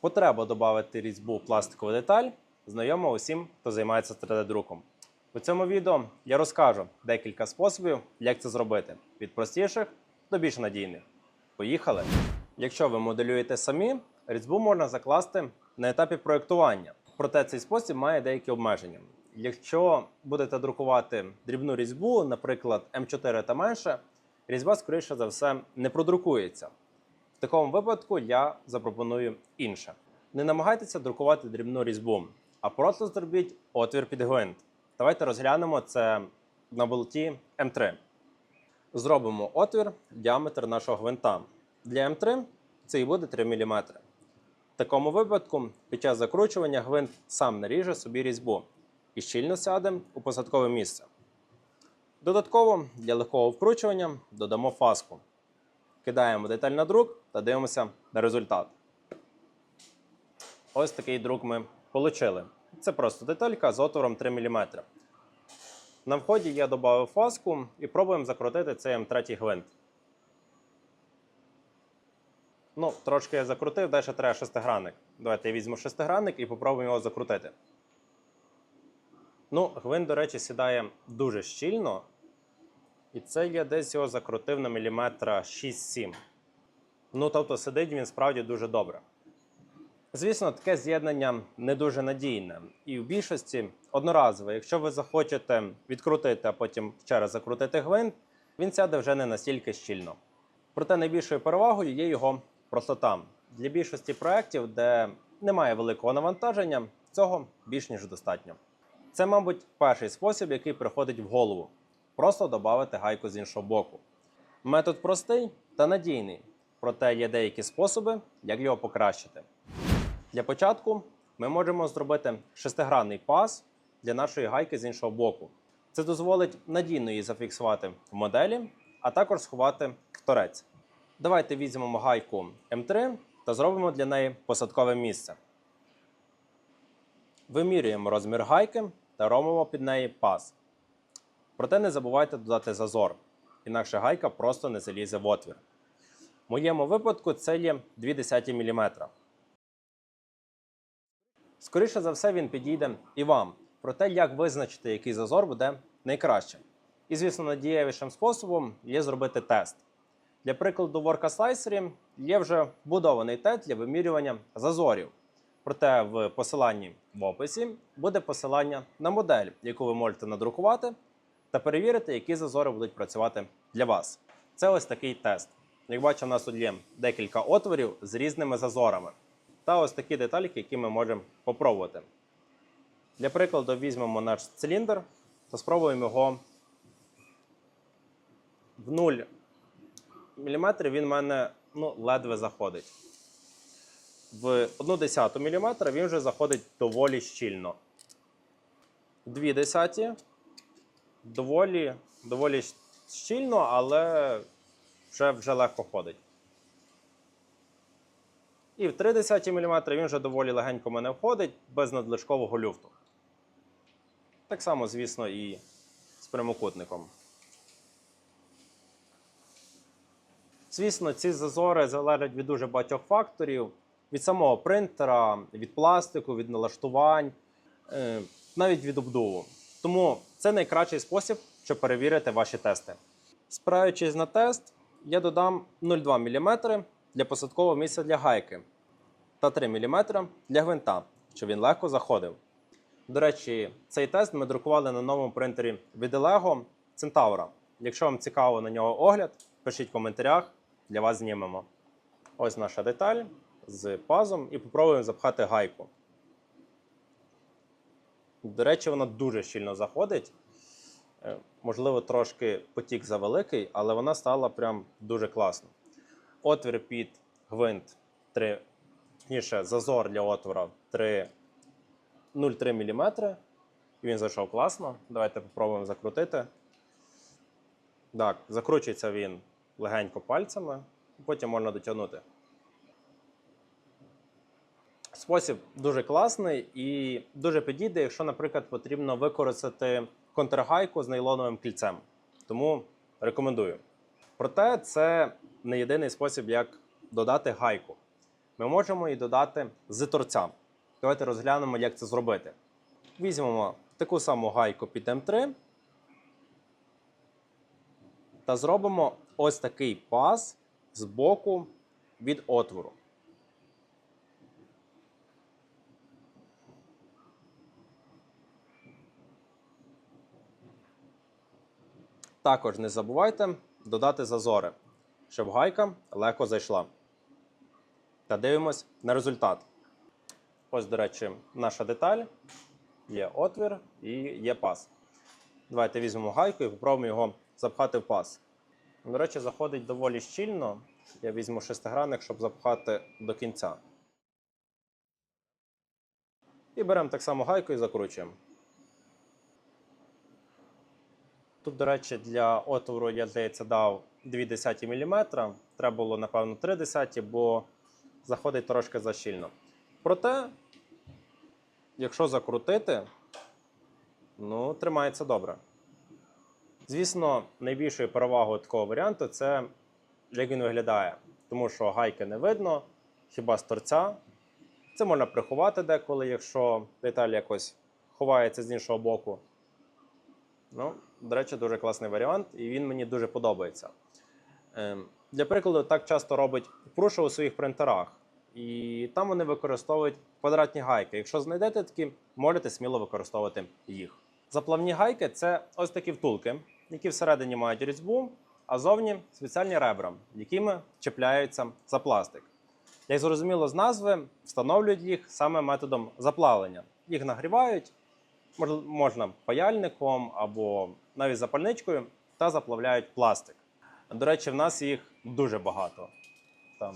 Потреба додати різьбу пластикову деталь знайома усім, хто займається 3D-друком. У цьому відео я розкажу декілька способів, як це зробити від простіших до більш надійних. Поїхали! Якщо ви моделюєте самі, різьбу можна закласти на етапі проєктування. Проте цей спосіб має деякі обмеження. Якщо будете друкувати дрібну різьбу, наприклад, М4 та менше, різьба, скоріше за все, не продрукується. В такому випадку я запропоную інше. Не намагайтеся друкувати дрібну різьбу, а просто зробіть отвір під гвинт. Давайте розглянемо це на болті М3. Зробимо отвір діаметр нашого гвинта. Для М3 це і буде 3 мм. В такому випадку під час закручування гвинт сам наріже собі різьбу і щільно сяде у посадкове місце. Додатково для легкого вкручування додамо фаску. Кидаємо деталь на друк та дивимося на результат. Ось такий друк ми отримали. Це просто деталька з отвором 3 мм. На вході я додав фаску і пробуємо закрутити цей М3 гвинт. Ну, трошки я закрутив, далі треба шестигранник. Давайте я візьму шестигранник і попробуємо його закрутити. Ну, гвинт, до речі, сідає дуже щільно. І це я десь його закрутив на міліметра 6-7. Ну, тобто сидить він справді дуже добре. Звісно, таке з'єднання не дуже надійне. І в більшості одноразове. Якщо ви захочете відкрутити, а потім ще раз закрутити гвинт, він сяде вже не настільки щільно. Проте найбільшою перевагою є його простота. Для більшості проєктів, де немає великого навантаження, цього більш ніж достатньо. Це, мабуть, перший спосіб, який приходить в голову. Просто додати гайку з іншого боку. Метод простий та надійний, проте є деякі способи, як його покращити. Для початку ми можемо зробити шестигранний паз для нашої гайки з іншого боку. Це дозволить надійно її зафіксувати в моделі, а також сховати в. Давайте візьмемо гайку М3 та зробимо для неї посадкове місце. Вимірюємо розмір гайки та робимо під неї паз. Проте не забувайте додати зазор, інакше гайка просто не залізе в отвір. В моєму випадку це є 0,2 мм. Скоріше за все, він підійде і вам. Проте, як визначити, який зазор буде найкраще. І, звісно, надієвішим способом є зробити тест. Для прикладу, в Orca є вже вбудований тест для вимірювання зазорів. Проте в посиланні в описі буде посилання на модель, яку ви можете надрукувати, та перевірити, які зазори будуть працювати для вас. Це ось такий тест. Як бачимо, у нас тут є декілька отворів з різними зазорами. Та ось такі детальки, які ми можемо попробувати. Для прикладу, візьмемо наш циліндр та спробуємо його в 0 мм він в мене ну, ледве заходить. В 1 десяту мм він вже заходить доволі щільно. 2 десяті доволі, доволі щільно, але вже, вже легко ходить. І в 0,3 мм він вже доволі легенько мене входить без надлишкового люфту. Так само, звісно, і з прямокутником. Звісно, ці зазори залежать від дуже багатьох факторів: від самого принтера, від пластику, від налаштувань, е, навіть від обдуву. Тому це найкращий спосіб, щоб перевірити ваші тести. Спираючись на тест, я додам 0,2 мм для посадкового місця для гайки та 3 мм для гвинта, щоб він легко заходив. До речі, цей тест ми друкували на новому принтері від Lego Centaura. Якщо вам цікаво на нього огляд, пишіть в коментарях, для вас знімемо. Ось наша деталь з пазом і попробуємо запхати гайку. До речі, вона дуже щільно заходить. Е, Можливо, трошки потік завеликий, але вона стала прям дуже класно. Отвір під гвинт 3, точніше, зазор для отвора 0,3 мм. І він зайшов класно. Давайте спробуємо закрутити. Так, закручується він легенько пальцями, потім можна дотягнути. Спосіб дуже класний і дуже підійде, якщо, наприклад, потрібно використати контргайку з нейлоновим кільцем. Тому рекомендую. Проте це не єдиний спосіб, як додати гайку. ми можемо її додати з торця. Давайте розглянемо, як це зробити. Візьмемо таку саму гайку під М3 та зробимо ось такий паз з боку від отвору. Також не забувайте додати зазори, щоб гайка легко зайшла. Та дивимось на результат. Ось, до речі, наша деталь. Є отвір і є паз. Давайте візьмемо гайку і спробуємо його запхати в паз. До речі, заходить доволі щільно. Я візьму шестигранник, щоб запхати до кінця. І беремо так само гайку і закручуємо. Тут, до речі, для отвору, я здається, дав 0,2 мм. Треба було, напевно, 0,3, бо заходить трошки защільно. Проте, якщо закрутити, ну, тримається добре. Звісно, найбільшою перевагою такого варіанту це як він виглядає. Тому що гайки не видно, хіба з торця. Це можна приховати деколи, якщо деталь якось ховається з іншого боку. Ну, до речі, дуже класний варіант, і він мені дуже подобається. Ем, Для прикладу, так часто робить Prusa у своїх принтерах. І там вони використовують квадратні гайки. Якщо знайдете такі, можете сміло використовувати їх. Заплавні гайки це ось такі втулки, які всередині мають різьбу, а зовні спеціальні ребра, якими чіпляються за пластик. Як зрозуміло з назви, встановлюють їх саме методом заплавлення. Їх нагрівають, можна паяльником або навіть запальничкою, та заплавляють пластик. До речі, в нас їх дуже багато. Там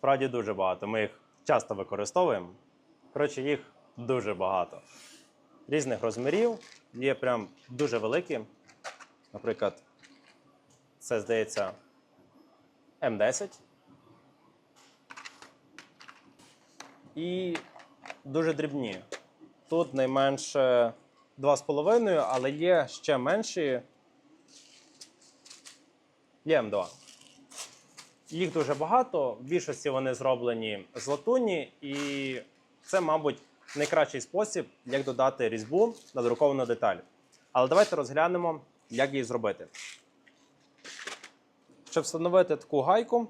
Справді дуже багато. Ми їх часто використовуємо. Коротше, їх дуже багато. Різних розмірів. Є прям дуже великі. Наприклад, це здається М10. І дуже дрібні. Тут найменше 2,5, але є ще менші. Є М2. Їх дуже багато. В більшості вони зроблені з латуні, і це, мабуть, найкращий спосіб, як додати різьбу на друковану деталь. Але давайте розглянемо, як її зробити. Щоб встановити таку гайку,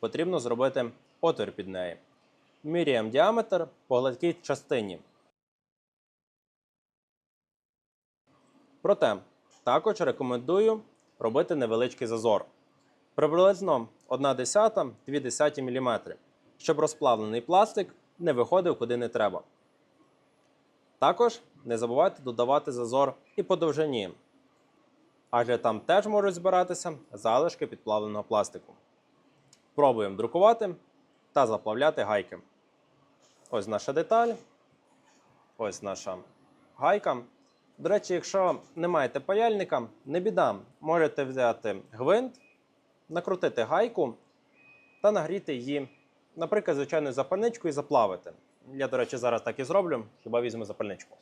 потрібно зробити отвір під неї. Міряємо діаметр по гладкій частині. Проте, також рекомендую робити невеличкий зазор приблизно 1,1-2 мм, щоб розплавлений пластик не виходив куди не треба. Також не забувайте додавати зазор і по довжині, адже там теж можуть збиратися залишки підплавленого пластику. Пробуємо друкувати та заплавляти гайки. Ось наша деталь. Ось наша гайка. До речі, якщо не маєте паяльника, не біда, можете взяти гвинт накрутити гайку та нагріти її, наприклад, звичайною запальничкою і заплавити. Я, до речі, зараз так і зроблю, хіба візьму запальничку.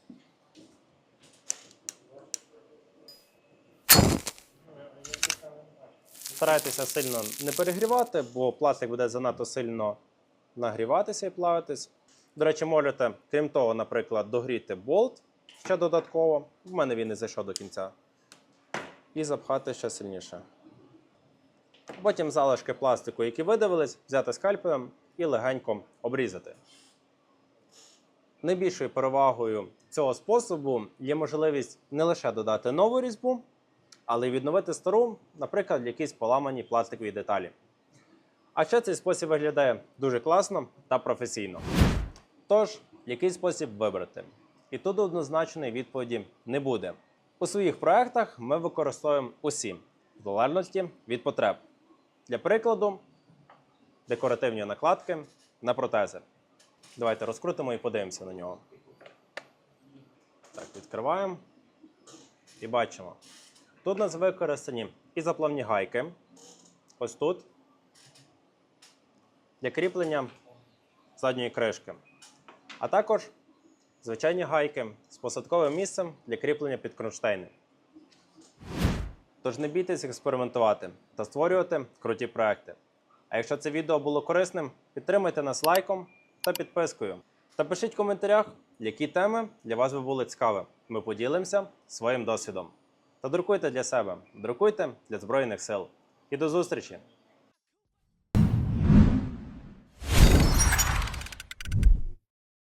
Старайтеся сильно не перегрівати, бо пластик буде занадто сильно нагріватися і плавитись. До речі, можете, крім того, наприклад, догріти болт ще додатково. В мене він не зайшов до кінця. І запхати ще сильніше. Потім залишки пластику, які видавились, взяти скальпелем і легенько обрізати. Найбільшою перевагою цього способу є можливість не лише додати нову різьбу, але й відновити стару, наприклад, якісь поламані пластикові деталі. А ще цей спосіб виглядає дуже класно та професійно. Тож, який спосіб вибрати? І тут однозначної відповіді не буде. У своїх проєктах ми використовуємо усі, в залежності від потреб. Для прикладу, декоративні накладки на протези. Давайте розкрутимо і подивимося на нього. Так, відкриваємо і бачимо. Тут у нас використані і заплавні гайки. Ось тут. Для кріплення задньої кришки. А також звичайні гайки з посадковим місцем для кріплення під кронштейни. Тож не бійтесь експериментувати та створювати круті проекти. А якщо це відео було корисним, підтримайте нас лайком та підпискою. Та пишіть в коментарях, які теми для вас би були цікаві. Ми поділимося своїм досвідом. Та друкуйте для себе, друкуйте для Збройних сил. І до зустрічі!